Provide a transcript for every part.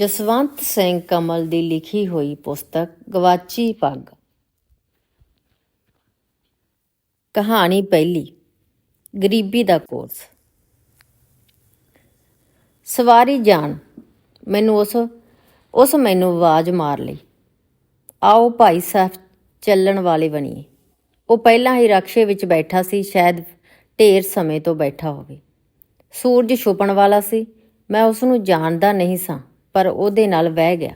ਜਸਵੰਤ ਸਿੰਘ ਕਮਲ ਦੀ ਲਿਖੀ ਹੋਈ ਪੁਸਤਕ ਗਵਾਚੀ ਪੱਗ। ਕਹਾਣੀ ਪਹਿਲੀ, ਗਰੀਬੀ ਦਾ ਕੋਰਸ। ਸਵਾਰੀ ਜਾਣ, ਮੈਨੂੰ ਉਸ ਉਸ ਮੈਨੂੰ ਆਵਾਜ਼ ਮਾਰ ਲਈ। ਆਓ ਭਾਈ ਸਾਹਿਬ ਚੱਲਣ ਵਾਲੇ ਬਣੀਏ। ਉਹ ਪਹਿਲਾਂ ਹੀ ਰਕਸ਼ੇ ਵਿੱਚ ਬੈਠਾ ਸੀ, ਸ਼ਾਇਦ ਢੇਰ ਸਮੇਂ ਤੋਂ ਬੈਠਾ ਹੋਵੇ। ਸੂਰਜ ਛੁਪਣ ਵਾਲਾ ਸੀ, ਮੈਂ ਉਸ ਨੂੰ ਜਾਣਦਾ ਨਹੀਂ ਸਾਂ। ਪਰ ਉਹਦੇ ਨਾਲ ਵਹਿ ਗਿਆ।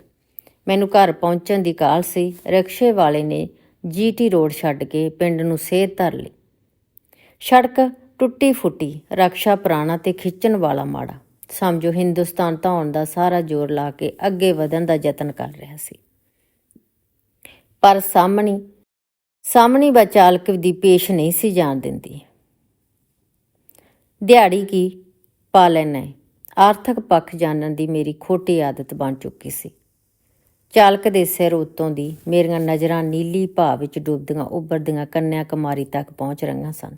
ਮੈਨੂੰ ਘਰ ਪਹੁੰਚਣ ਦੀ ਕਾਲ ਸੀ। ਰਿਕਸ਼ੇ ਵਾਲੇ ਨੇ ਜੀਟੀ ਰੋਡ ਛੱਡ ਕੇ ਪਿੰਡ ਨੂੰ ਸੇਧ ਧਰ ਲਈ। ਸੜਕ ਟੁੱਟੀ ਫੁੱਟੀ, ਰਕਸ਼ਾ ਪੁਰਾਣਾ ਤੇ ਖਿੱਚਣ ਵਾਲਾ ਮਾੜਾ। ਸਮਝੋ, ਹਿੰਦੁਸਤਾਨ ਧਾਉਣ ਦਾ ਸਾਰਾ ਜ਼ੋਰ ਲਾ ਕੇ ਅੱਗੇ ਵਧਣ ਦਾ ਯਤਨ ਕਰ ਰਿਹਾ ਸੀ। ਪਰ ਸਾਹਮਣੀ ਸਾਹਮਣੀ ਬਚਾਲਕ ਦੀ ਪੇਸ਼ ਨਹੀਂ ਸੀ ਜਾਣ ਦਿੰਦੀ। ਦਿਹਾੜੀ ਕੀ ਪਾ ਲੈਣਾ ਹੈ? ਆਰਥਿਕ ਪੱਖ ਜਾਣਨ ਦੀ ਮੇਰੀ ਖੋਟੀ ਆਦਤ ਬਣ ਚੁੱਕੀ ਸੀ। ਚਾਲਕ ਦੇ ਸਿਰ ਉੱਤੋਂ ਦੀ ਮੇਰੀਆਂ ਨਜ਼ਰਾਂ ਨੀਲੀ ਭਾਅ ਵਿੱਚ ਡੁੱਬਦੀਆਂ ਉੱਭਰਦੀਆਂ ਕੰਨਿਆ ਕੁਮਾਰੀ ਤੱਕ ਪਹੁੰਚ ਰਹੀਆਂ ਸਨ।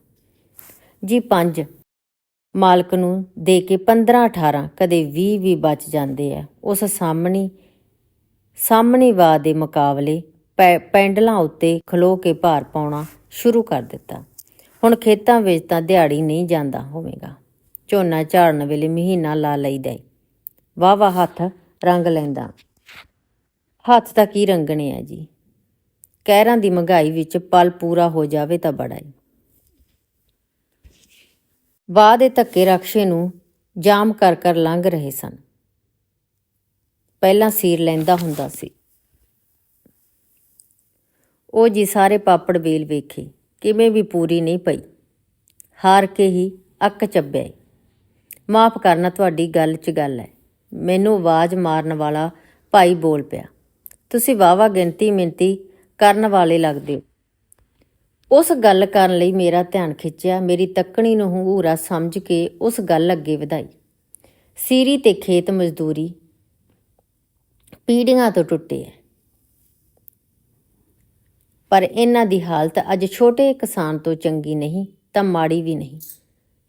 ਜੀ ਪੰਜ, ਮਾਲਕ ਨੂੰ ਦੇ ਕੇ 15 18 ਕਦੇ 20 ਵੀ ਬਚ ਜਾਂਦੇ ਆ, ਉਸ ਸਾਹਮਣੀ ਸਾਹਮਣੀ ਵਾ ਦੇ ਮੁਕਾਬਲੇ ਪੈ- ਪੈਂਡਲਾਂ ਉੱਤੇ ਖਲੋ ਕੇ ਭਾਰ ਪਾਉਣਾ ਸ਼ੁਰੂ ਕਰ ਦਿੱਤਾ। ਹੁਣ ਖੇਤਾਂ ਵਿੱਚ ਤਾਂ ਦਿਹਾੜੀ ਨਹੀਂ ਜਾਂਦਾ ਹੋਵੇਗਾ। ਝੋਨਾ ਝਾੜਨ ਵੇਲੇ ਮਹੀਨਾ ਲਾ ਲਈਦਾ ਏ। ਵਾਵਾ ਹੱਥ ਰੰਗ ਲੈਂਦਾ। ਹੱਥ ਤਾਂ ਕੀ ਰੰਗਣੇ ਆ ਜੀ। ਕਹਿਰਾਂ ਦੀ ਮਹਿੰਗਾਈ ਵਿੱਚ ਪਲ ਪੂਰਾ ਹੋ ਜਾਵੇ ਤਾਂ ਬੜਾ ਏ ਵਾਹ ਦੇ ਧੱਕੇ ਰਕਸ਼ੇ ਨੂੰ ਜਾਮ ਕਰ ਕਰ ਲੰਘ ਰਹੇ ਸਨ। ਪਹਿਲਾਂ ਸੀਰ ਲੈਂਦਾ ਹੁੰਦਾ ਸੀ। ਉਹ ਜੀ ਸਾਰੇ ਪਾਪੜ ਵੇਲ ਵੇਖੇ। ਕਿਵੇਂ ਵੀ ਪੂਰੀ ਨਹੀਂ ਪਈ। ਹਾਰ ਕੇ ਹੀ ਅੱਕ ਚੱਬਿਆ ਏ। ਮਾਫ ਕਰਨਾ ਤੁਹਾਡੀ ਗੱਲ 'ਚ ਗੱਲ ਹੈ। ਮੈਨੂੰ ਆਵਾਜ਼ ਮਾਰਨ ਵਾਲਾ ਭਾਈ ਬੋਲ ਪਿਆ। ਤੁਸੀਂ ਵਾਵਾ ਗਿਣਤੀ ਮਿੰਤੀ ਕਰਨ ਵਾਲੇ ਲੱਗਦੇ ਹੋ। ਉਸ ਗੱਲ ਕਰਨ ਲਈ ਮੇਰਾ ਧਿਆਨ ਖਿੱਚਿਆ, ਮੇਰੀ ਤੱਕਣੀ ਨੂੰ ਹੰਗੂਰਾ ਸਮਝ ਕੇ ਉਸ ਗੱਲ ਅੱਗੇ ਵਧਾਈ। ਸੀਰੀ ਤੇ ਖੇਤ ਮਜ਼ਦੂਰੀ ਪੀੜੀਆਂ ਤੋਂ ਟੁੱਟੇ ਹੈ। ਪਰ ਇਹਨਾਂ ਦੀ ਹਾਲਤ ਅੱਜ ਛੋਟੇ ਕਿਸਾਨ ਤੋਂ ਚੰਗੀ ਨਹੀਂ, ਤਾਂ ਮਾੜੀ ਵੀ ਨਹੀਂ।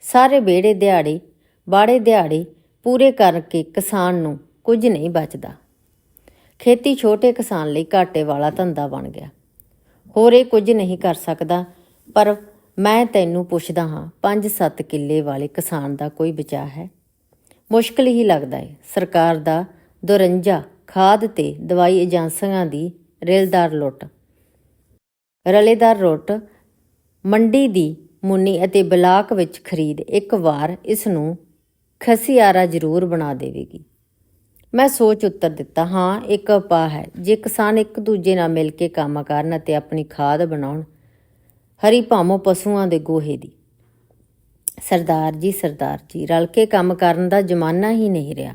ਸਾਰੇ ਬੇੜੇ ਦਿਹਾੜੇ ਬਾੜੇ ਦਿਹਾੜੇ ਪੂਰੇ ਕਰਕੇ ਕਿਸਾਨ ਨੂੰ ਕੁਝ ਨਹੀਂ ਬਚਦਾ। ਖੇਤੀ ਛੋਟੇ ਕਿਸਾਨ ਲਈ ਘਾਟੇ ਵਾਲਾ ਧੰਦਾ ਬਣ ਗਿਆ। ਹੋਰ ਇਹ ਕੁਝ ਨਹੀਂ ਕਰ ਸਕਦਾ, ਪਰ ਮੈਂ ਤੈਨੂੰ ਪੁੱਛਦਾ ਹਾਂ 5-7 ਕਿੱਲੇ ਵਾਲੇ ਕਿਸਾਨ ਦਾ ਕੋਈ ਬਚਾਅ ਹੈ? ਮੁਸ਼ਕਲ ਹੀ ਲੱਗਦਾ ਹੈ ਸਰਕਾਰ ਦਾ ਦੁਰੰਜਾ ਖਾਦ ਤੇ ਦਵਾਈ ਏਜੰਸੀਆਂ ਦੀ ਰੇਲਦਾਰ ਲੁੱਟ। ਰਲੇਦਾਰ ਲੁੱਟ, ਮੰਡੀ ਦੀ ਮੁੰਨੀ ਅਤੇ ਬਲਾਕ ਵਿੱਚ ਖਰੀਦ ਇੱਕ ਵਾਰ ਇਸ ਨੂੰ ਖਸੀਆਰਾ ਜ਼ਰੂਰ ਬਣਾ ਦੇਵੇਗੀ। ਮੈਂ ਸੋਚ ਉੱਤਰ ਦਿੱਤਾ, ਹਾਂ, ਇੱਕ ਉਪਾਅ ਹੈ। ਜੇ ਕਿਸਾਨ ਇੱਕ ਦੂਜੇ ਨਾਲ ਮਿਲ ਕੇ ਕੰਮ ਕਰਨ ਅਤੇ ਆਪਣੀ ਖਾਦ ਬਣਾਉਣ, ਹਰੀ ਭਾਮੋ ਪਸ਼ੂਆਂ ਦੇ ਗੋਹੇ ਦੀ। ਸਰਦਾਰ ਜੀ ਸਰਦਾਰ ਜੀ, ਰਲ ਕੇ ਕੰਮ ਕਰਨ ਦਾ ਜ਼ਮਾਨਾ ਹੀ ਨਹੀਂ ਰਿਹਾ।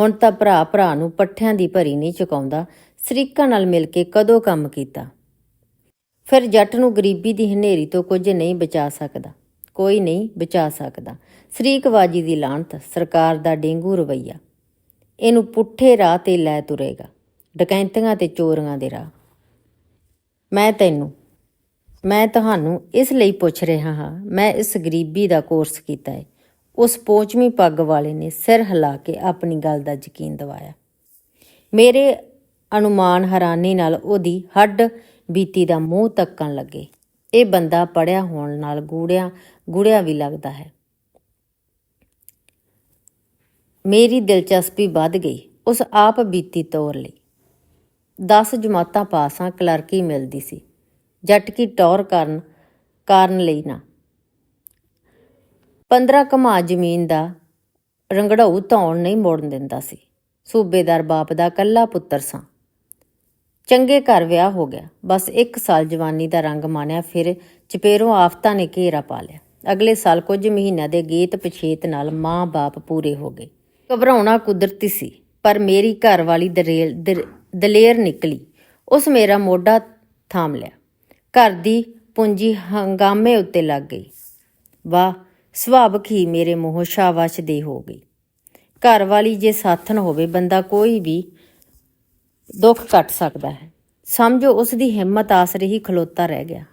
ਹੁਣ ਤਾਂ ਭਰਾ ਭਰਾ ਨੂੰ ਪੱਠਿਆਂ ਦੀ ਭਰੀ ਨਹੀਂ ਚੁਕਾਉਂਦਾ। ਸਰੀਕਾਂ ਨਾਲ ਮਿਲ ਕੇ ਕਦੋਂ ਕੰਮ ਕੀਤਾ? ਫਿਰ ਜੱਟ ਨੂੰ ਗਰੀਬੀ ਦੀ ਹਨੇਰੀ ਤੋਂ ਕੁਝ ਨਹੀਂ ਬਚਾ ਸਕਦਾ। ਕੋਈ ਨਹੀਂ ਬਚਾ ਸਕਦਾ। ਸਰੀਕਵਾਜੀ ਦੀ ਲਾਂਤ ਸਰਕਾਰ ਦਾ ਡੇਂਗੂ ਰਵਈਆ। ਇਹਨੂੰ ਪੁੱਠੇ ਰਾਹ ਤੇ ਲੈ ਤੁਰੇਗਾ। ਡਕੈਂਤੀਆਂ ਤੇ ਚੋਰੀਆਂ ਦੇ ਰਾਹ। ਮੈਂ ਤੈਨੂੰ, ਮੈਂ ਤੁਹਾਨੂੰ ਇਸ ਲਈ ਪੁੱਛ ਰਿਹਾ ਹਾਂ, ਮੈਂ ਇਸ ਗਰੀਬੀ ਦਾ ਕੋਰਸ ਕੀਤਾ ਹੈ। ਉਸ ਪੋਚਵੀਂ ਪੱਗ ਵਾਲੇ ਨੇ ਸਿਰ ਹਿਲਾ ਕੇ ਆਪਣੀ ਗੱਲ ਦਾ ਯਕੀਨ ਦਿਵਾਇਆ। ਮੇਰੇ ਅਨੁਮਾਨ ਹੈਰਾਨੀ ਨਾਲ ਉਹਦੀ ਹੱਡ ਬੀਤੀ ਦਾ ਮੂੰਹ ਤੱਕਣ ਲੱਗੇ। ਇਹ ਬੰਦਾ ਪੜਿਆ ਹੋਣ ਨਾਲ ਗੂੜਿਆ, ਗੁੜਿਆ ਵੀ ਲੱਗਦਾ ਹੈ। ਮੇਰੀ ਦਿਲਚਸਪੀ ਵੱਧ ਗਈ ਉਸ ਆਪ ਬੀਤੀ ਤੌਰ ਲਈ। 10 ਜਮਾਤਾਂ ਪਾਸਾਂ ਕਲਰਕੀ ਮਿਲਦੀ ਸੀ। ਜੱਟ ਕੀ ਟੌਰ ਕਰਨ, ਕਾਰਨ ਲਈ ਨਾ। 15 ਕਮਾ ਜ਼ਮੀਨ ਦਾ ਰੰਗੜਾਉ ਧੌਣ ਨਹੀਂ ਮੋੜਨ ਦਿੰਦਾ ਸੀ। ਸੂਬੇਦਾਰ ਬਾਪ ਦਾ ਕੱਲਾ ਪੁੱਤਰ ਸਾਂ। ਚੰਗੇ ਘਰ ਵਿਆਹ ਹੋ ਗਿਆ। ਬਸ ਇੱਕ ਸਾਲ ਜਵਾਨੀ ਦਾ ਰੰਗ ਮਾਣਿਆ, ਫਿਰ ਚਪੇਰੋਂ ਆਫਤਾਂ ਨੇ ਘੇਰਾ ਪਾ ਲਿਆ। ਅਗਲੇ ਸਾਲ ਕੁਝ ਮਹੀਨਿਆਂ ਦੇ ਗੀਤ ਪਛੇਤ ਨਾਲ ਮਾਂ-ਬਾਪ ਪੂਰੇ ਹੋ ਗਏ। ਘਬਰਾਉਣਾ ਕੁਦਰਤੀ ਸੀ, ਪਰ ਮੇਰੀ ਘਰ ਵਾਲੀ ਦਰੇਲ ਦਲੇਰ ਨਿਕਲੀ। ਉਸ ਮੇਰਾ ਮੋਢਾ ਥਾਮ ਲਿਆ। ਘਰ ਦੀ ਪੂੰਜੀ ਹੰਗਾਮੇ ਉੱਤੇ ਲੱਗ ਗਈ। ਵਾਹ, ਸੁਭਾਵਕ ਹੀ ਮੇਰੇ ਮੋਹ ਸ਼ਾਬਾਸ਼ ਦੇ ਹੋ ਗਈ। ਘਰ ਵਾਲੀ ਜੇ ਸਾਥਣ ਹੋਵੇ, ਬੰਦਾ ਕੋਈ ਵੀ ਦੁੱਖ ਕੱਟ ਸਕਦਾ ਹੈ। ਸਮਝੋ ਉਸ ਦੀ ਹਿੰਮਤ ਆਸਰੇ ਹੀ ਖਲੋਤਾ ਰਹਿ ਗਿਆ।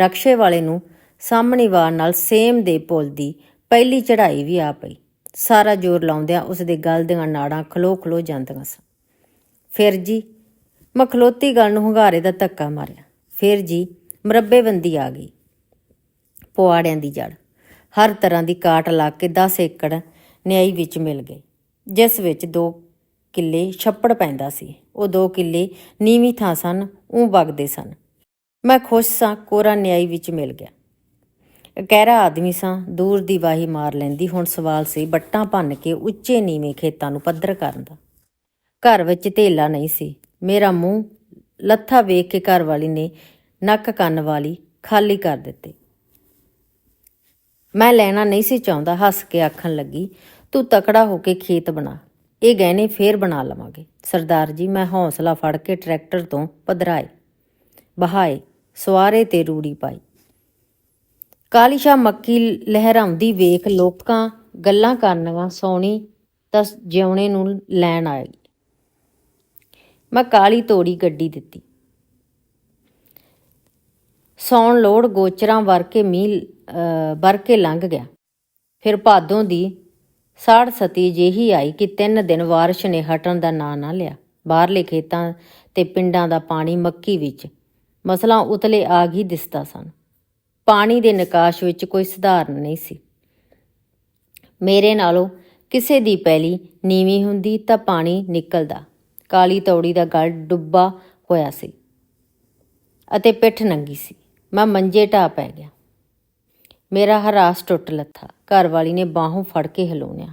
ਰਕਸ਼ੇ ਵਾਲੇ ਨੂੰ ਸਾਹਮਣੀ ਵਾਰ ਨਾਲ ਸੇਮ ਦੇ ਪੁਲ ਦੀ ਪਹਿਲੀ ਚੜ੍ਹਾਈ ਵੀ ਆ ਪਈ। ਸਾਰਾ ਜ਼ੋਰ ਲਾਉਂਦਿਆਂ ਉਸ ਦੇ ਗਲ ਦੀਆਂ ਨਾੜਾਂ ਖਲੋ ਖਲੋ ਜਾਂਦੀਆਂ ਸਨ। ਫਿਰ ਜੀ, ਮੈਂ ਖਲੋਤੀ ਗੱਲ ਨੂੰ ਹੁੰਗਾਰੇ ਦਾ ਧੱਕਾ ਮਾਰਿਆ। ਫਿਰ ਜੀ, ਮਰੱਬੇਬੰਦੀ ਆ ਗਈ। ਪੁਆੜਿਆਂ ਦੀ ਜੜ ਹਰ ਤਰ੍ਹਾਂ ਦੀ ਕਾਟ ਲਾ ਕੇ 10 ਏਕੜ ਨਿਆਈ ਵਿੱਚ ਮਿਲ ਗਏ। ਜਿਸ ਵਿੱਚ ਦੋ ਕਿੱਲੇ ਛੱਪੜ ਪੈਂਦਾ ਸੀ। ਉਹ ਦੋ ਕਿੱਲੇ ਨੀਵੀਂ ਥਾਂ ਸਨ ਉਹ ਵਗਦੇ ਸਨ। ਮੈਂ ਖੁਸ਼ ਸਾਂ, ਕੋਰਾ ਨਿਆਈ ਵਿੱਚ ਮਿਲ ਗਿਆ। ਕਹਿਰਾ ਆਦਮੀ ਸਾਂ, ਦੂਰ ਦੀ ਵਾਹੀ ਮਾਰ ਲੈਂਦੀ। ਹੁਣ ਸਵਾਲ ਸੀ, ਬੱਟਾਂ ਭੰਨ ਕੇ ਉੱਚੇ ਨੀਵੇਂ ਖੇਤਾਂ ਨੂੰ ਪੱਧਰ ਕਰਨ ਦਾ। ਘਰ ਵਿੱਚ ਧੇਲਾ ਨਹੀਂ ਸੀ। ਮੇਰਾ ਮੂੰਹ ਲੱਥਾ ਵੇਖ ਕੇ ਘਰ ਵਾਲੀ ਨੇ ਨੱਕ ਕੰਨ ਵਾਲੀ ਖਾਲੀ ਕਰ ਦਿੱਤੇ। ਮੈਂ ਲੈਣਾ ਨਹੀਂ ਸੀ ਚਾਹੁੰਦਾ, ਹੱਸ ਕੇ ਆਖਣ ਲੱਗੀ, ਤੂੰ ਤਕੜਾ ਹੋ ਕੇ ਖੇਤ ਬਣਾ। ਇਹ ਗਹਿਣੇ ਫੇਰ ਬਣਾ ਲਵਾਂਗੇ। ਸਰਦਾਰ ਜੀ, ਮੈਂ ਹੌਸਲਾ ਫੜ ਕੇ ਟਰੈਕਟਰ ਤੋਂ ਪਧਰਾਏ, ਬਹਾਏ, ਸਵਾਰੇ ਤੇ ਰੂੜੀ ਪਾਈ। ਕਾਲੀ ਸ਼ਾਹ ਮੱਕੀ ਲਹਿਰਾਉਂਦੀ ਵੇਖ ਲੋਕਾਂ ਗੱਲਾਂ ਕਰਨਗਾ ਸੋਣੀ ਤਾਂ ਜਿਉਣੇ ਨੂੰ ਲੈਣ ਆਈ ਮੈਂ ਕਾਲੀ ਤੋੜੀ ਗੱਡੀ ਦਿੱਤੀ। ਸੌਣ ਲੋੜ ਗੋਚਰਾਂ ਵਰ ਕੇ ਮੀਂਹ ਵਰ ਕੇ ਲੰਘ ਗਿਆ। ਫਿਰ ਭਾਦੋਂ ਦੀ ਸਾੜ ਸਤੀ ਜਿਹੀ ਆਈ ਕਿ ਤਿੰਨ ਦਿਨ ਬਾਰਿਸ਼ ਨੇ ਹਟਣ ਦਾ ਨਾਂ ਨਾ ਲਿਆ। ਬਾਹਰਲੇ ਖੇਤਾਂ ਤੇ ਪਿੰਡਾਂ ਦਾ ਪਾਣੀ ਮੱਕੀ ਵਿੱਚ। ਮਸਲਾ ਉਤਲੇ ਆਗ ਹੀ ਦਿਸਦਾ ਸਨ। ਪਾਣੀ ਦੇ ਨਿਕਾਸ਼ ਵਿੱਚ ਕੋਈ ਸੁਧਾਰਨ ਨਹੀਂ ਸੀ। ਮੇਰੇ ਨਾਲੋਂ ਕਿਸੇ ਦੀ ਪੈਲੀ ਨੀਵੀਂ ਹੁੰਦੀ ਤਾਂ ਪਾਣੀ ਨਿਕਲਦਾ। ਕਾਲੀ ਤੌੜੀ ਦਾ ਗਲ ਡੁੱਬਾ ਹੋਇਆ ਸੀ ਅਤੇ ਪਿੱਠ ਨੰਗੀ ਸੀ। ਮੈਂ ਮੰਜੇ ਢਾ ਪੈ ਗਿਆ। ਮੇਰਾ ਹਰਾਸ ਟੁੱਟ ਲੱਥਾ। ਘਰ ਵਾਲੀ ਨੇ ਬਾਹੋਂ ਫੜ ਕੇ ਹਿਲਾਉਣਿਆ।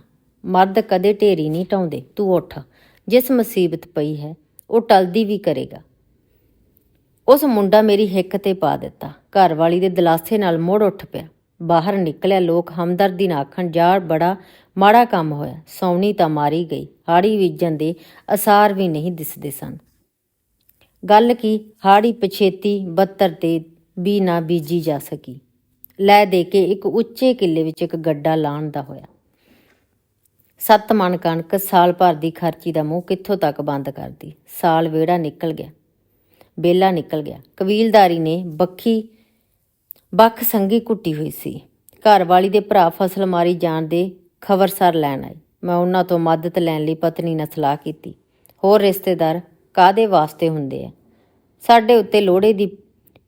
ਮਰਦ ਕਦੇ ਢੇਰੀ ਨਹੀਂ ਢਾਉਂਦੇ ਤੂੰ ਉੱਠ। ਜਿਸ ਮੁਸੀਬਤ ਪਈ ਹੈ, ਉਹ ਟਲਦੀ ਵੀ ਕਰੇਗਾ। ਉਸ ਮੁੰਡਾ ਮੇਰੀ ਹਿੱਕ ਤੇ ਪਾ ਦਿੱਤਾ। ਘਰ ਵਾਲੀ ਦੇ ਦਲਾਸੇ ਨਾਲ ਮੁੜ ਉੱਠ ਪਿਆ। ਬਾਹਰ ਨਿਕਲਿਆ ਲੋਕ ਹਮਦਰਦੀ ਨਾਲ ਆਖਣ ਜਾ ਬੜਾ ਮਾੜਾ ਕੰਮ ਹੋਇਆ। ਸੌਣੀ ਤਾਂ ਮਾਰੀ ਗਈ। ਹਾੜੀ ਬੀਜਣ ਦੇ ਅਸਾਰ ਵੀ ਨਹੀਂ ਦਿਸਦੇ ਸਨ। ਗੱਲ ਕੀ? ਹਾੜੀ ਪਛੇਤੀ 72 ਤੇ ਵੀ ਨਾ ਬੀਜੀ ਜਾ ਸਕੀ। ਲੈ ਦੇ ਕੇ ਇੱਕ ਉੱਚੇ ਕਿੱਲੇ ਵਿੱਚ ਇੱਕ ਗੱਡਾ ਲਾਣ ਦਾ ਹੋਇਆ। ਸੱਤ ਮਣ ਕਣਕ ਸਾਲ ਭਰ ਦੀ ਖਰਚੀ ਦਾ ਮੂੰਹ ਕਿੱਥੋਂ ਤੱਕ ਬੰਦ ਕਰਦੀ? ਸਾਲ ਵੇੜਾ ਨਿਕਲ ਗਿਆ। ਬੇਲਾ ਨਿਕਲ ਗਿਆ। ਕਬੀਲਦਾਰੀ ਨੇ ਬੱਖੀ, ਬੱਖ ਸੰਗੀ ਕੁੱਟੀ ਹੋਈ ਸੀ। ਘਰ ਵਾਲੀ ਦੇ ਭਰਾ ਫਸਲ ਮਾਰੀ ਜਾਣ ਦੇ ਖਬਰਸਾਰ ਲੈਣ ਆਈ। ਮੈਂ ਉਹਨਾਂ ਤੋਂ ਮਦਦ ਲੈਣ ਲਈ ਪਤਨੀ ਨਾਲ ਸਲਾਹ ਕੀਤੀ। ਹੋਰ ਰਿਸ਼ਤੇਦਾਰ ਕਾਦੇ ਵਾਸਤੇ ਹੁੰਦੇ ਆ? ਸਾਡੇ ਉੱਤੇ ਲੋੜੇ ਦੀ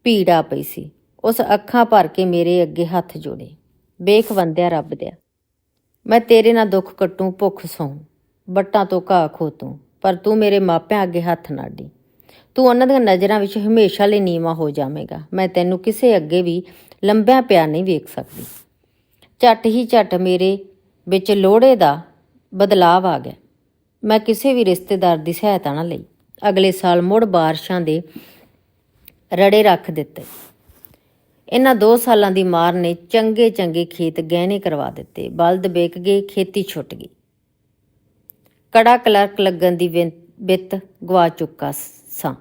ਭੀੜ ਆ ਪਈ ਸੀ। ਉਸ ਅੱਖਾਂ ਭਰ ਕੇ ਮੇਰੇ ਅੱਗੇ ਹੱਥ ਜੋੜੇ। ਵੇਖ ਬੰਦਿਆ ਰੱਬ ਦਿਆ, ਮੈਂ ਤੇਰੇ ਨਾਲ ਦੁੱਖ ਕੱਟੂ, ਭੁੱਖ ਸੌਂ ਬੱਟਾਂ ਤੋਂ ਘਾਹ ਖੋ ਤੂੰ ਪਰ ਤੂੰ ਮੇਰੇ ਮਾਪਿਆਂ ਅੱਗੇ ਹੱਥ ਨਾ ਅੱਡੀ। ਤੂੰ ਉਹਨਾਂ ਦੀਆਂ ਨਜ਼ਰਾਂ ਵਿੱਚ ਹਮੇਸ਼ਾ ਲਈ ਨੀਵਾ ਹੋ ਜਾਵੇਂਗਾ। ਮੈਂ ਤੈਨੂੰ ਕਿਸੇ ਅੱਗੇ ਵੀ ਲੰਬਿਆਂ ਪਿਆ ਨਹੀਂ ਵੇਖ ਸਕਦੀ। ਝੱਟ ਹੀ ਝੱਟ ਮੇਰੇ ਵਿੱਚ ਲੋੜੇ ਦਾ ਬਦਲਾਵ ਆ ਗਿਆ। ਮੈਂ ਕਿਸੇ ਵੀ ਰਿਸ਼ਤੇਦਾਰ ਦੀ ਸਹਾਇਤਾ ਨਾ ਲਈ। ਅਗਲੇ ਸਾਲ ਮੁੜ ਬਾਰਿਸ਼ਾਂ ਦੇ ਰੜੇ ਰੱਖ ਦਿੱਤੇ। ਇਹਨਾਂ 2 ਸਾਲਾਂ ਦੀ ਮਾਰ ਨੇ ਚੰਗੇ ਚੰਗੇ ਖੇਤ ਗਹਿਣੇ ਕਰਵਾ ਦਿੱਤੇ। ਬਲਦ ਵੇਚ ਗਏ ਖੇਤੀ ਛੁੱਟ ਗਈ। ਕੜਾ ਕਲਰਕ ਲੱਗਣ ਦੀ ਵਿੰ- ਵਿੱਤ ਗਵਾ ਚੁੱਕਾ ਸਾਂ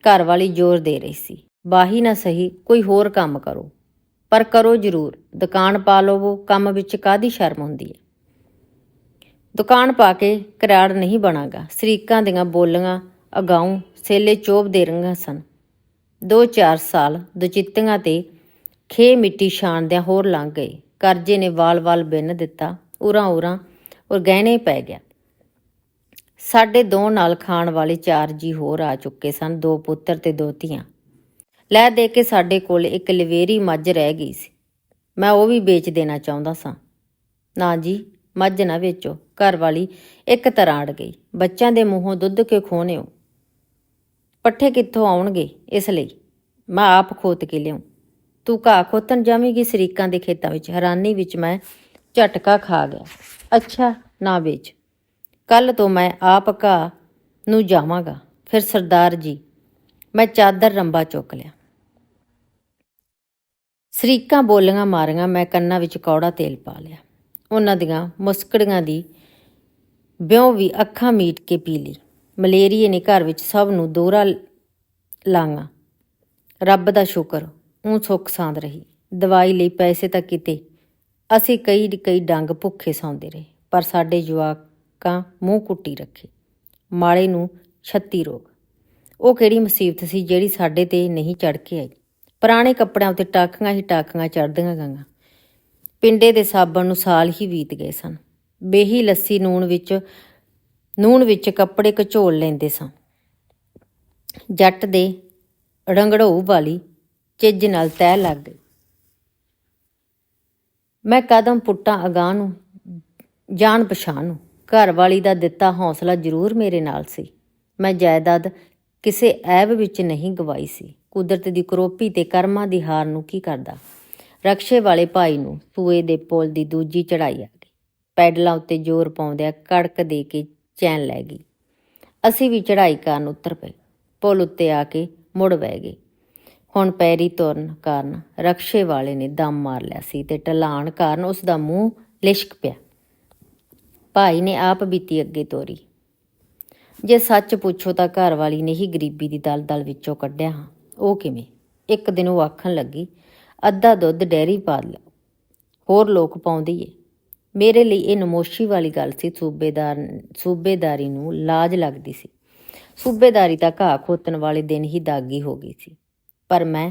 ਘਰ ਵਾਲੀ ਜ਼ੋਰ ਦੇ ਰਹੀ ਸੀ। ਬਾਹੀ ਨਾ ਸਹੀ, ਕੋਈ ਹੋਰ ਕੰਮ ਕਰੋ। ਪਰ ਕਰੋ ਜ਼ਰੂਰ। ਦੁਕਾਨ ਪਾ ਲਵੋ। ਕੰਮ ਵਿੱਚ ਕਾਦੀ ਸ਼ਰਮ ਹੁੰਦੀ ਹੈ? ਦੁਕਾਨ ਪਾ ਕੇ ਕਰਾੜ ਨਹੀਂ ਬਣਾਗਾ। ਸਰੀਕਾਂ ਦੀਆਂ ਬੋਲੀਆਂ ਅਗਾਉਂ ਸੇਲੇ ਚੋਬ ਦੇ ਰੰਗਾਂ ਸਨ। 2-4 ਸਾਲ ਦੁਚਿੱਤੀਆਂ ਤੇ ਖੇ ਮਿੱਟੀ ਛਾਣਦਿਆਂ ਹੋਰ ਲੰਘ ਗਏ ਕਰਜ਼ੇ ਨੇ ਵਾਲ-ਵਾਲ ਬਿੰਨ ਦਿੱਤਾ। ਉਰਾਂ ਉਰਾਂ ਔਰ ਗਹਿਣੇ ਪੈ ਗਿਆ। ਸਾਡੇ ਦੋ ਨਾਲ ਖਾਣ ਵਾਲੇ ਚਾਰ ਜੀ ਹੋਰ ਆ ਚੁੱਕੇ ਸਨ, ਦੋ ਪੁੱਤਰ ਤੇ ਦੋ ਧੀਆਂ। ਲੈ ਦੇ ਕੇ ਸਾਡੇ ਕੋਲ ਇੱਕ ਲਵੇਰੀ ਮੱਝ ਰਹਿ ਗਈ ਸੀ। ਮੈਂ ਉਹ ਵੀ ਵੇਚ ਦੇਣਾ ਚਾਹੁੰਦਾ ਸਾਂ। ਨਾ ਜੀ, ਮੱਝ ਨਾ ਵੇਚੋ। ਘਰ ਵਾਲੀ ਇੱਕ ਤਰ੍ਹਾਂ ਅੜ ਗਈ। ਬੱਚਿਆਂ ਦੇ ਮੂੰਹੋਂ ਦੁੱਧ ਕੇ ਖੋਹਣਿਓ ਪੱਠੇ ਕਿੱਥੋਂ ਆਉਣਗੇ ਇਸ ਲਈ? ਮੈਂ ਆਪ ਖੋਤ ਕੇ ਲਿਆਉਂ ਤੂੰ ਘਾਹ ਖੋਤਨ ਜਾਵੇਂਗੀ ਸਰੀਕਾਂ ਦੇ ਖੇਤਾਂ ਵਿੱਚ। ਹੈਰਾਨੀ ਵਿੱਚ ਮੈਂ ਝਟਕਾ ਖਾ ਗਿਆ। ਅੱਛਾ, ਨਾ ਵੇਚ। ਕੱਲ ਤੋਂ ਮੈਂ ਆਪ ਘਾਹ ਨੂੰ ਜਾਵਾਂਗਾ। ਫਿਰ ਸਰਦਾਰ ਜੀ, ਮੈਂ ਚਾਦਰ ਰੰਬਾ ਚੁੱਕ ਲਿਆ। ਸਰੀਕਾਂ ਬੋਲੀਆਂ ਮਾਰੀਆਂ, ਮੈਂ ਕੰਨਾਂ ਵਿੱਚ ਕੌੜਾ ਤੇਲ ਪਾ ਲਿਆ। ਉਹਨਾਂ ਦੀਆਂ ਮੁਸਕੜੀਆਂ ਦੀ ਬਿਉਂ ਵੀ ਅੱਖਾਂ ਮੀਟ ਕੇ ਪੀ ਲਈ। ਮਲੇਰੀਏ ਨੇ ਘਰ ਵਿੱਚ ਸਭ ਨੂੰ ਦੋਰਾ ਲਾਂਗਾ ਰੱਬ ਦਾ ਸ਼ੁਕਰ ਉਹ ਸੁੱਖ ਸਾਂਦ ਰਹੀ। ਦਵਾਈ ਲਈ ਪੈਸੇ ਤਾਂ ਕਿਤੇ। ਅਸੀਂ ਕਈ ਕਈ ਡੰਗ ਭੁੱਖੇ ਸੌਂਦੇ ਰਹੇ, ਪਰ ਸਾਡੇ ਜਵਾਕਾਂ ਮੂੰਹ ਕੁੱਟੀ ਰੱਖੇ। ਮਾੜੇ ਨੂੰ ਛੱਤੀ ਰੋਗ। ਉਹ ਕਿਹੜੀ ਮੁਸੀਬਤ ਸੀ ਜਿਹੜੀ ਸਾਡੇ ਤੇ ਨਹੀਂ ਚੜ ਕੇ ਆਈ। ਪੁਰਾਣੇ ਕੱਪੜਿਆਂ ਉੱਤੇ ਟਾਕੀਆਂ ਹੀ ਟਾਕੀਆਂ ਚੜਦੀਆਂ ਗਈਆਂ। ਪਿੰਡੇ ਦੇ ਸਾਬਣ ਨੂੰ ਸਾਲ ਹੀ ਬੀਤ ਗਏ ਸਨ। ਬੇਹੀ ਲੱਸੀ ਨੂਣ ਵਿੱਚ ਨੂਣ ਵਿੱਚ ਕੱਪੜੇ ਘਚੋਲ ਲੈਂਦੇ ਸਾਂ ਜੱਟ ਦੇ ਰੰਗੜਾਊ ਵਾਲੀ ਚਿੱਜ ਨਾਲ ਤਹਿ ਲੱਗ ਗਈ। ਮੈਂ ਕਦਮ ਪੁੱਟਾਂ ਅਗਾਂਹ ਨੂੰ, ਜਾਣ ਪਛਾਣ ਨੂੰ। ਘਰ ਵਾਲੀ ਦਾ ਦਿੱਤਾ ਹੌਸਲਾ ਜ਼ਰੂਰ ਮੇਰੇ ਨਾਲ ਸੀ। ਮੈਂ ਜਾਇਦਾਦ ਕਿਸੇ ਐਬ ਵਿੱਚ ਨਹੀਂ ਗਵਾਈ ਸੀ। ਕੁਦਰਤ ਦੀ ਕਰੋਪੀ ਤੇ ਕਰਮਾਂ ਦੀ ਹਾਰ ਨੂੰ ਕੀ ਕਰਦਾ? ਰਕਸ਼ੇ ਵਾਲੇ ਭਾਈ ਨੂੰ ਸੂਏ ਦੇ ਪੁਲ ਦੀ ਦੂਜੀ ਚੜਾਈ ਆ ਗਈ। ਪੈਡਲਾਂ ਉੱਤੇ ਜ਼ੋਰ ਪਾਉਂਦਿਆਂ ਕੜਕ ਦੇ ਕੇ ਚੈਨ ਲੈ ਗਈ। ਅਸੀਂ ਵੀ ਚੜਾਈ ਕਾਰਨ ਉਤਰ ਪਏ। ਪੁਲ ਉੱਤੇ ਆ ਕੇ ਮੁੜ ਬਹਿ ਗਏ। ਹੁਣ ਪੈਰੀ ਤੁਰਨ ਕਾਰਨ ਰਕਸ਼ੇ ਵਾਲੇ ਨੇ ਦਮ ਮਾਰ ਲਿਆ ਸੀ ਤੇ ਢਲਾਣ ਕਾਰਨ ਉਸ ਦਾ ਮੂੰਹ ਲਿਸ਼ਕ ਪਿਆ। ਭਾਈ ਨੇ ਆਪ ਬੀਤੀ ਅੱਗੇ ਤੋਰੀ। ਜੇ ਸੱਚ ਪੁੱਛੋ ਤਾਂ ਘਰ ਵਾਲੀ ਨੇ ਹੀ ਗਰੀਬੀ ਦੀ ਦਲਦਲ ਵਿੱਚੋਂ ਕੱਢਿਆ ਹਾਂ। ਉਹ ਕਿਵੇਂ? ਇੱਕ ਦਿਨ ਉਹ ਆਖਣ ਲੱਗੀ, ਅੱਧਾ ਦੁੱਧ ਡੈਰੀ ਪਾ ਲਓ, ਹੋਰ ਲੋਕ ਪਾਉਂਦੀ ਏ। ਮੇਰੇ ਲਈ ਇਹ ਨਮੋਸ਼ੀ ਵਾਲੀ ਗੱਲ ਸੀ, ਸੂਬੇਦਾਰ, ਸੂਬੇਦਾਰੀ ਨੂੰ ਲਾਜ ਲੱਗਦੀ ਸੀ। ਸੂਬੇਦਾਰੀ ਤਾਂ ਘਾਹ ਖੋਤਣ ਵਾਲੇ ਦਿਨ ਹੀ ਦਾਗੀ ਹੋ ਗਈ ਸੀ। ਪਰ ਮੈਂ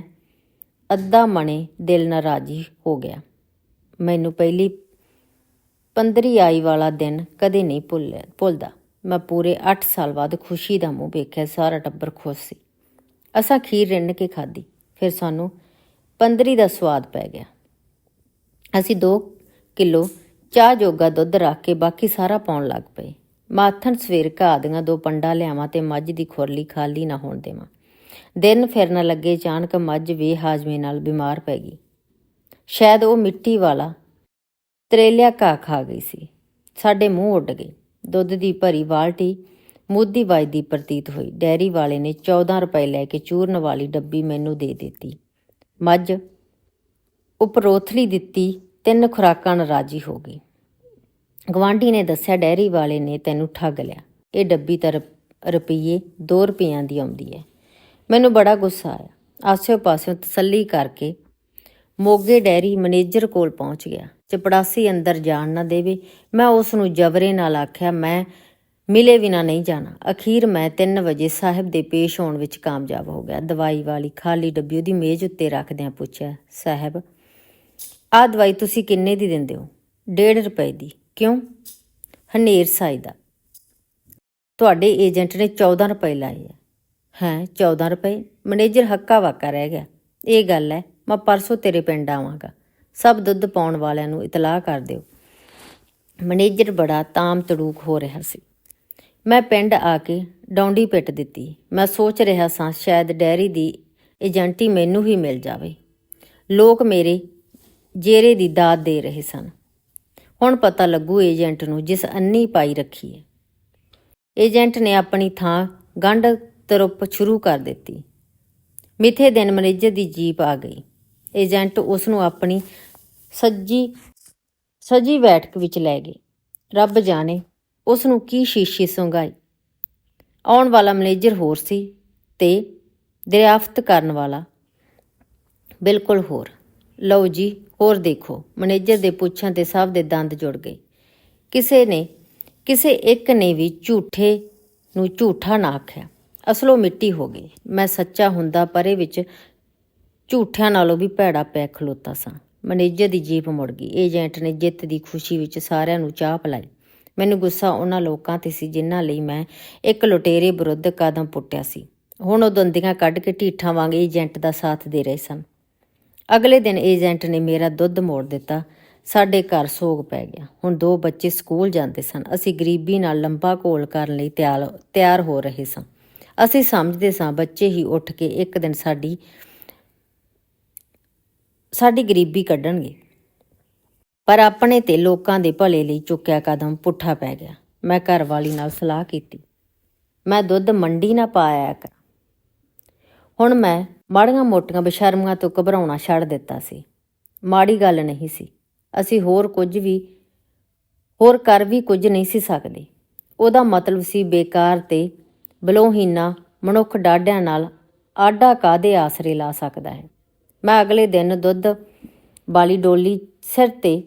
ਅੱਧਾ ਮਣੇ ਦਿਲ ਨਾਲ ਰਾਜੀ ਹੋ ਗਿਆ। ਮੈਨੂੰ ਪਹਿਲੀ ਪੰਦਰੀ ਆਈ ਵਾਲਾ ਦਿਨ ਕਦੇ ਨਹੀਂ ਭੁੱਲਿਆ ਭੁੱਲਦਾ। ਮੈਂ ਪੂਰੇ 8 ਸਾਲ ਬਾਅਦ ਖੁਸ਼ੀ ਦਾ ਮੂੰਹ ਵੇਖਿਆ, ਸਾਰਾ ਟੱਬਰ ਖੁਸ਼ ਸੀ। ਅਸਾਂ ਖੀਰ ਰਿੰਨ ਕੇ ਖਾਧੀ, ਫਿਰ ਸਾਨੂੰ ਪੰਦਰੀ ਦਾ ਸਵਾਦ ਪੈ ਗਿਆ। ਅਸੀਂ 2 ਕਿਲੋ ਚਾਹ ਜੋਗਾ ਦੁੱਧ ਰੱਖ ਕੇ ਬਾਕੀ ਸਾਰਾ ਪਾਉਣ ਲੱਗ ਪਏ। ਮਾਥਣ ਸਵੇਰ ਘਾਹ ਦੀਆਂ ਦੋ ਪੰਡਾ ਲਿਆਵਾਂ ਤੇ ਮੱਝ ਦੀ ਖੁਰਲੀ ਖਾਲੀ ਨਾ ਹੋਣ ਦੇਵਾਂ। ਦਿਨ ਫਿਰਨ ਲੱਗੇ ਅਚਾਨਕ ਮੱਝ ਵੇ ਹਾਜ਼ਮੇ ਨਾਲ ਬਿਮਾਰ ਪੈ ਗਈ। ਸ਼ਾਇਦ ਉਹ ਮਿੱਟੀ ਵਾਲਾ ਤਰੇਲਿਆ ਘਾਹ ਖਾ ਗਈ ਸੀ। ਸਾਡੇ ਮੂੰਹ ਉੱਡ ਗਏ। ਦੁੱਧ ਦੀ ਭਰੀ ਬਾਲਟੀ ਮੁੱਦੀ ਵੱਜਦੀ ਪ੍ਰਤੀਤ ਹੋਈ। ਡੈਰੀ ਵਾਲੇ ਨੇ 14 ਰੁਪਏ ਲੈ ਕੇ ਚੂਰਨ ਵਾਲੀ ਡੱਬੀ ਮੈਨੂੰ ਦੇ ਦਿੱਤੀ। ਮੱਝ ਉਪਰੋਥਲੀ ਦਿੱਤੀ, ਤਿੰਨ ਖੁਰਾਕਾਂ ਨਾਲ ਰਾਜੀ ਹੋ ਗਈ। ਗਵਾਂਢੀ ਨੇ ਦੱਸਿਆ, ਡੈਰੀ ਵਾਲੇ ਨੇ ਤੈਨੂੰ ਠੱਗ ਲਿਆ। ਇਹ ਡੱਬੀ ਤਾਂ ਰੁਪਈਏ 2 ਰੁਪਈਆਂ ਦੀ ਆਉਂਦੀ ਹੈ। ਮੈਨੂੰ ਬੜਾ ਗੁੱਸਾ ਆਇਆ। ਆਸਿਓ ਪਾਸਿਓਂ ਤਸੱਲੀ ਕਰਕੇ ਮੋਗੇ ਡੈਰੀ ਮੈਨੇਜਰ ਕੋਲ ਪਹੁੰਚ ਗਿਆ। ਚਪੜਾਸੀ ਅੰਦਰ ਜਾਣ ਨਾ ਦੇਵੇ, ਮੈਂ ਉਸ ਨੂੰ ਜਬਰੇ ਨਾਲ ਆਖਿਆ, ਮੈਂ ਮਿਲੇ ਬਿਨਾ ਨਹੀਂ ਜਾਣਾ। ਅਖੀਰ ਮੈਂ 3 ਵਜੇ ਸਾਹਿਬ ਦੇ ਪੇਸ਼ ਹੋਣ ਵਿੱਚ ਕਾਮਯਾਬ ਹੋ ਗਿਆ। ਦਵਾਈ ਵਾਲੀ ਖਾਲੀ ਡੱਬੀ ਉਹਦੀ ਮੇਜ਼ ਉੱਤੇ ਰੱਖਦਿਆਂ ਪੁੱਛਿਆ, ਸਾਹਿਬ, ਆਹ ਦਵਾਈ ਤੁਸੀਂ ਕਿੰਨੇ ਦੀ ਦਿੰਦੇ ਹੋ? 1.5 ਰੁਪਏ ਦੀ। ਕਿਉਂ? ਹਨੇਰ ਸਾਈ ਦਾ। ਤੁਹਾਡੇ ਏਜੰਟ ਨੇ 14 ਰੁਪਏ ਲਾਏ ਆ। ਹੈ 14 ਰੁਪਏ। ਮੈਨੇਜਰ ਹੱਕਾ ਵਾਕਾ ਰਹਿ ਗਿਆ। ਇਹ ਗੱਲ ਹੈ, ਮੈਂ ਪਰਸੋਂ ਤੇਰੇ ਪਿੰਡ ਆਵਾਂਗਾ। ਸਭ ਦੁੱਧ ਪਾਉਣ ਵਾਲਿਆਂ ਨੂੰ ਇਤਲਾਹ ਕਰ ਦਿਓ। ਮੈਨੇਜਰ ਬੜਾ ਤਾਮ ਤੜੂਕ ਹੋ ਰਿਹਾ ਸੀ। ਮੈਂ ਪਿੰਡ ਆ ਕੇ ਡੌਂਡੀ ਪਿੱਟ ਦਿੱਤੀ। ਮੈਂ ਸੋਚ ਰਿਹਾ ਸਾਂ, ਸ਼ਾਇਦ ਡੈਰੀ ਦੀ ਏਜੰਟੀ ਮੈਨੂੰ ਹੀ ਮਿਲ ਜਾਵੇ। ਲੋਕ ਮੇਰੇ ਜੇਰੇ ਦੀ ਦਾਤ ਦੇ ਰਹੇ ਸਨ। ਹੁਣ ਪਤਾ ਲੱਗੂ ਏਜੰਟ ਨੂੰ ਜਿਸ ਅੰਨੀ ਪਾਈ ਰੱਖੀ ਹੈ। ਏਜੰਟ ਨੇ ਆਪਣੀ ਥਾਂ ਗੰਢ ਤਰੁੱਪ ਸ਼ੁਰੂ ਕਰ ਦਿੱਤੀ। ਮਿੱਥੇ ਦਿਨ ਮੈਨੇਜਰ ਦੀ ਜੀਪ ਆ ਗਈ। ਏਜੰਟ ਉਸ ਨੂੰ ਆਪਣੀ ਸੱਜੀ, ਸਜੀ ਬੈਠਕ ਵਿੱਚ ਲੈ ਗਏ। ਰੱਬ ਜਾਣੇ ਉਸ ਨੂੰ ਕੀ ਸ਼ੀਸ਼ੀ ਸੰਗਾਈ ਆਉਣ ਵਾਲਾ ਮੈਨੇਜਰ ਹੋਰ ਸੀ ਤੇ ਦਰਿਆਫਤ ਕਰਨ ਵਾਲਾ ਬਿਲਕੁਲ ਹੋਰ। ਲਓ ਜੀ, ਹੋਰ ਦੇਖੋ। ਮੈਨੇਜਰ ਦੇ ਪੁੱਛਾਂ ਤੇ ਸਭ ਦੇ ਦੰਦ ਜੁੜ ਗਏ। ਕਿਸੇ ਨੇ, ਕਿਸੇ ਇੱਕ ਨੇ ਵੀ ਝੂਠੇ ਨੂੰ ਝੂਠਾ ਨਾ ਆਖਿਆ। ਅਸਲੋਂ ਮਿੱਟੀ ਹੋ ਗਈ। ਮੈਂ ਸੱਚਾ ਹੁੰਦਾ ਪਰੇ ਵਿੱਚ ਝੂਠਿਆਂ ਨਾਲੋਂ ਵੀ ਭੈੜਾ ਪੈ ਖਲੋਤਾ ਸਾਂ। ਮੈਨੇਜਰ ਦੀ ਜੀਪ ਮੁੜ ਗਈ। ਏਜੰਟ ਨੇ ਜਿੱਤ ਦੀ ਖੁਸ਼ੀ ਵਿੱਚ ਸਾਰਿਆਂ ਨੂੰ ਚਾਹ ਪਿਲਾਈ। ਮੈਨੂੰ ਗੁੱਸਾ ਉਹਨਾਂ ਲੋਕਾਂ ਤੇ ਸੀ ਜਿਨ੍ਹਾਂ ਲਈ ਮੈਂ ਇੱਕ ਲੁਟੇਰੇ ਵਿਰੁੱਧ ਕਦਮ ਪੁੱਟਿਆ ਸੀ। ਹੁਣ ਉਹ ਦੰਦੀਆਂ ਕੱਢ ਕੇ ਢੀਠਾਂ ਵਾਂਗ ਏਜੰਟ ਦਾ ਸਾਥ ਦੇ ਰਹੇ ਸਨ। ਅਗਲੇ ਦਿਨ ਏਜੰਟ ਨੇ ਮੇਰਾ ਦੁੱਧ ਮੋੜ ਦਿੱਤਾ। ਸਾਡੇ ਘਰ ਸੋਗ ਪੈ ਗਿਆ। ਹੁਣ ਦੋ ਬੱਚੇ ਸਕੂਲ ਜਾਂਦੇ ਸਨ। ਅਸੀਂ ਗਰੀਬੀ ਨਾਲ ਲੰਬਾ ਘੋਲ ਕਰਨ ਲਈ ਤਿਆਰ ਤਿਆਰ ਹੋ ਰਹੇ ਸਾਂ। ਅਸੀਂ ਸਮਝਦੇ ਸਾਂ, ਬੱਚੇ ਹੀ ਉੱਠ ਕੇ ਇੱਕ ਦਿਨ ਸਾਡੀ ਸਾਡੀ ਗਰੀਬੀ ਕੱਢਣਗੇ। ਪਰ ਆਪਣੇ ਤੇ ਲੋਕਾਂ ਦੇ ਭਲੇ ਲਈ ਚੁੱਕਿਆ ਕਦਮ ਪੁੱਠਾ ਪੈ ਗਿਆ। ਮੈਂ ਘਰ ਵਾਲੀ ਨਾਲ ਸਲਾਹ ਕੀਤੀ। ਮੈਂ ਦੁੱਧ ਮੰਡੀ ਨਾ ਪਾਇਆ ਕਰ। ਹੁਣ ਮੈਂ ਮਾੜੀਆਂ ਮੋਟੀਆਂ ਬਸ਼ਰਮੀਆਂ ਤੋਂ ਘਬਰਾਉਣਾ ਛੱਡ ਦਿੱਤਾ ਸੀ। ਮਾੜੀ ਗੱਲ ਨਹੀਂ ਸੀ। ਅਸੀਂ ਹੋਰ ਕੁਝ ਵੀ, ਹੋਰ ਕਰ ਵੀ ਕੁਝ ਨਹੀਂ ਸੀ ਸਕਦੇ। ਉਹਦਾ ਮਤਲਬ ਸੀ ਬੇਕਾਰ ਤੇ ਬਲੋਹੀਨਾ ਮਨੁੱਖ ਡਾਢਿਆਂ ਨਾਲ ਆਡਾ ਕਾਦੇ ਆਸਰੇ ਲਾ ਸਕਦਾ ਹੈ? ਮੈਂ ਅਗਲੇ ਦਿਨ ਦੁੱਧ ਵਾਲੀ ਡੋਲੀ ਸਿਰ ਤੇ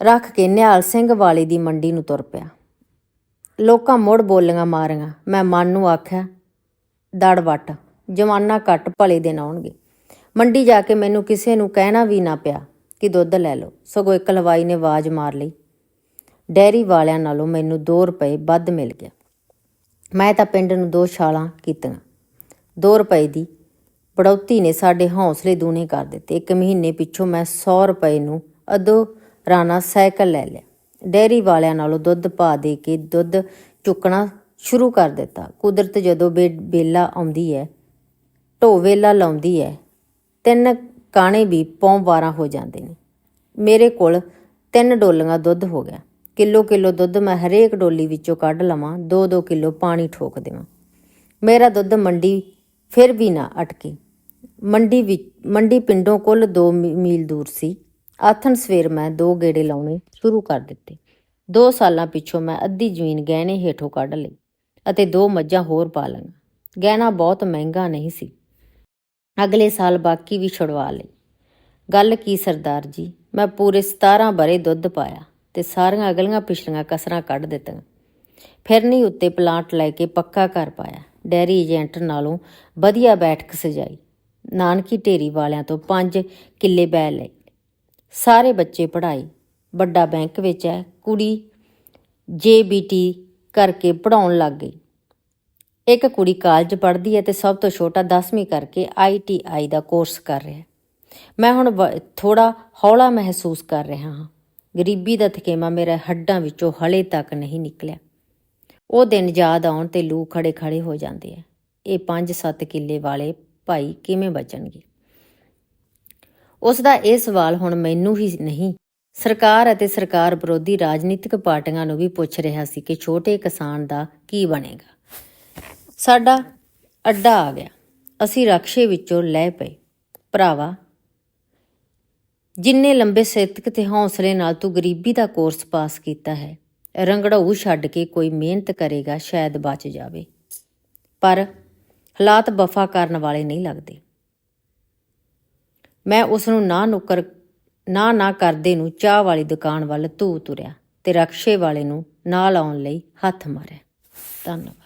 ਰੱਖ ਕੇ ਨਿਹਾਲ ਸਿੰਘ ਵਾਲੇ ਦੀ ਮੰਡੀ ਨੂੰ ਤੁਰ ਪਿਆ। ਲੋਕਾਂ ਮੁੜ ਬੋਲੀਆਂ ਮਾਰੀਆਂ। ਮੈਂ ਮਨ ਨੂੰ ਆਖਿਆ, ਦੜ ਵੱਟ ਜਮਾਨਾ ਘੱਟ ਭਲੇ ਦਿਨ ਆਉਣਗੇ। ਮੰਡੀ ਜਾ ਕੇ ਮੈਨੂੰ ਕਿਸੇ ਨੂੰ ਕਹਿਣਾ ਵੀ ਨਾ ਪਿਆ ਕਿ ਦੁੱਧ ਲੈ ਲਓ। ਸਗੋਂ ਇੱਕ ਲਵਾਈ ਨੇ ਆਵਾਜ਼ ਮਾਰ ਲਈ। ਡੈਰੀ ਵਾਲਿਆਂ ਨਾਲੋਂ ਮੈਨੂੰ 2 ਰੁਪਏ ਵੱਧ ਮਿਲ ਗਿਆ। ਮੈਂ ਤਾਂ ਪਿੰਡ ਨੂੰ ਦੋ ਛਾਲਾਂ ਕੀਤੀਆਂ। 2 ਰੁਪਏ ਦੀ ਬੜੌਤੀ ਨੇ ਸਾਡੇ ਹੌਸਲੇ ਦੂਣੇ ਕਰ ਦਿੱਤੇ। ਇੱਕ ਮਹੀਨੇ ਪਿੱਛੋਂ ਮੈਂ 100 ਰੁਪਏ ਨੂੰ ਅਦੋ ਰਾਣਾ ਸਾਈਕਲ ਲੈ ਲਿਆ। ਡੈਰੀ ਵਾਲਿਆਂ ਨਾਲੋਂ ਦੁੱਧ ਪਾ ਦੇ ਕੇ ਦੁੱਧ ਚੁੱਕਣਾ ਸ਼ੁਰੂ ਕਰ ਦਿੱਤਾ। ਕੁਦਰਤ ਜਦੋਂ ਬੇ- ਬੇਲਾ ਆਉਂਦੀ ਹੈ ਢੋ ਵੇਲਾ ਲਾਉਂਦੀ ਹੈ ਤਿੰਨ ਕਾਣੇ ਵੀ ਪੌਂ 12 ਹੋ ਜਾਂਦੇ ਨੇ। ਮੇਰੇ ਕੋਲ ਤਿੰਨ ਡੋਲੀਆਂ ਦੁੱਧ ਹੋ ਗਿਆ। ਕਿਲੋ ਕਿਲੋ ਦੁੱਧ ਮੈਂ ਹਰੇਕ ਡੋਲੀ ਵਿੱਚੋਂ ਕੱਢ ਲਵਾਂ 2-2 ਕਿਲੋ ਪਾਣੀ ਠੋਕ ਦੇਵਾਂ। ਮੇਰਾ ਦੁੱਧ ਮੰਡੀ ਫਿਰ ਵੀ ਨਾ ਅਟਕੇ। ਮੰਡੀ ਵਿੱਚ, ਮੰਡੀ ਪਿੰਡੋਂ ਕੁੱਲ 2 ਮੀਲ ਦੂਰ ਸੀ। ਆਥਣ ਸਵੇਰ ਮੈਂ ਦੋ ਗੇੜੇ ਲਾਉਣੇ ਸ਼ੁਰੂ ਕਰ ਦਿੱਤੇ। 2 ਸਾਲਾਂ ਪਿੱਛੋਂ ਮੈਂ ਅੱਧੀ ਜ਼ਮੀਨ ਗਹਿਣੇ ਹੇਠੋਂ ਕੱਢ ਲਈ ਅਤੇ ਦੋ ਮੱਝਾਂ ਹੋਰ ਪਾ ਲਈਆਂ। ਗਹਿਣਾ ਬਹੁਤ ਮਹਿੰਗਾ ਨਹੀਂ ਸੀ। ਅਗਲੇ ਸਾਲ ਬਾਕੀ ਵੀ ਛੁਡਵਾ ਲਈ। ਗੱਲ ਕੀ ਸਰਦਾਰ ਜੀ, ਮੈਂ ਪੂਰੇ 17 ਬਰੇ ਦੁੱਧ ਪਾਇਆ। ਤੇ ਸਾਰੀਆਂ ਅਗਲੀਆਂ ਪਿਛਲੀਆਂ ਕਸਰਾਂ ਕੱਢ ਦਿੱਤੀਆਂ। ਫਿਰਨੀ ਉੱਤੇ ਪਲਾਂਟ ਲੈ ਕੇ ਪੱਕਾ ਘਰ ਪਾਇਆ। ਡੈਰੀ ਏਜੰਟ ਨਾਲੋਂ ਵਧੀਆ ਬੈਠਕ ਸਜਾਈ। ਨਾਨਕੀ ਢੇਰੀ ਵਾਲਿਆਂ ਤੋਂ 5 ਕਿੱਲੇ ਬੈ ਲਏ। ਸਾਰੇ ਬੱਚੇ ਪੜ੍ਹਾਈ ਵੱਡਾ ਬੈਂਕ ਵਿੱਚ ਹੈ। ਕੁੜੀ ਜੇਬੀਟੀ ਕਰਕੇ ਪੜਾਉਣ ਲੱਗ ਗਈ। ਇੱਕ ਕੁੜੀ ਕਾਲਜ ਪੜ੍ਹਦੀ ਹੈ ਤੇ ਸਭ ਤੋਂ ਛੋਟਾ 10ਵੀਂ ਕਰਕੇ ਆਈਟੀਆਈ ਦਾ ਕੋਰਸ ਕਰ ਰਿਹਾ ਮੈਂ ਹੁਣ ਥੋੜਾ ਹੌਲਾ ਮਹਿਸੂਸ ਕਰ ਰਿਹਾ ਹਾਂ। ਗਰੀਬੀ ਦਾ ਥਕੇਮਾ ਮੇਰੇ ਹੱਡਾਂ ਵਿੱਚੋਂ ਹਲੇ ਤੱਕ ਨਹੀਂ ਨਿਕਲਿਆ। ਉਹ ਦਿਨ ਯਾਦ ਆਉਣ ਤੇ ਲੂ ਖੜੇ ਖੜੇ ਹੋ ਜਾਂਦੇ ਆ। ਇਹ 5-7 ਕਿੱਲੇ ਵਾਲੇ ਭਾਈ ਕਿਵੇਂ ਬਚਣਗੇ? ਉਸ ਦਾ ਇਹ ਸਵਾਲ ਹੁਣ ਮੈਨੂੰ ਹੀ ਨਹੀਂ, ਸਰਕਾਰ ਅਤੇ ਸਰਕਾਰ ਵਿਰੋਧੀ ਰਾਜਨੀਤਿਕ ਪਾਰਟੀਆਂ ਨੂੰ ਵੀ ਪੁੱਛ ਰਿਹਾ ਸੀ ਕਿ ਛੋਟੇ ਕਿਸਾਨ ਦਾ ਕੀ ਬਣੇਗਾ। ਸਾਡਾ ਅੱਡਾ ਆ ਗਿਆ। ਅਸੀਂ ਰਕਸ਼ੇ ਵਿੱਚੋਂ ਲੈ ਪਏ। ਭਰਾਵਾ ਜਿੰਨੇ ਲੰਬੇ ਸਿੱਤਕ ਤੇ ਹੌਸਲੇ ਨਾਲ ਤੂੰ ਗਰੀਬੀ ਦਾ ਕੋਰਸ ਪਾਸ ਕੀਤਾ ਹੈ, ਰੰਗੜਾਊ ਛੱਡ ਕੇ ਕੋਈ ਮਿਹਨਤ ਕਰੇਗਾ, ਸ਼ਾਇਦ ਬਚ ਜਾਵੇ। ਪਰ ਹਾਲਾਤ ਵਫਾ ਕਰਨ ਵਾਲੇ ਨਹੀਂ ਲੱਗਦੇ। ਮੈਂ ਉਸ ਨੂੰ ਨਾ ਨੁੱਕਰ, ਨਾ ਨਾ ਕਰਦੇ ਨੂੰ ਚਾਹ ਵਾਲੀ ਦੁਕਾਨ ਵੱਲ ਧੂ ਤੁਰਿਆ ਤੇ ਰਕਸ਼ੇ ਵਾਲੇ ਨੂੰ ਨਾਲ ਆਉਣ ਲਈ ਹੱਥ ਮਾਰਿਆ। ਧੰਨਵਾਦ।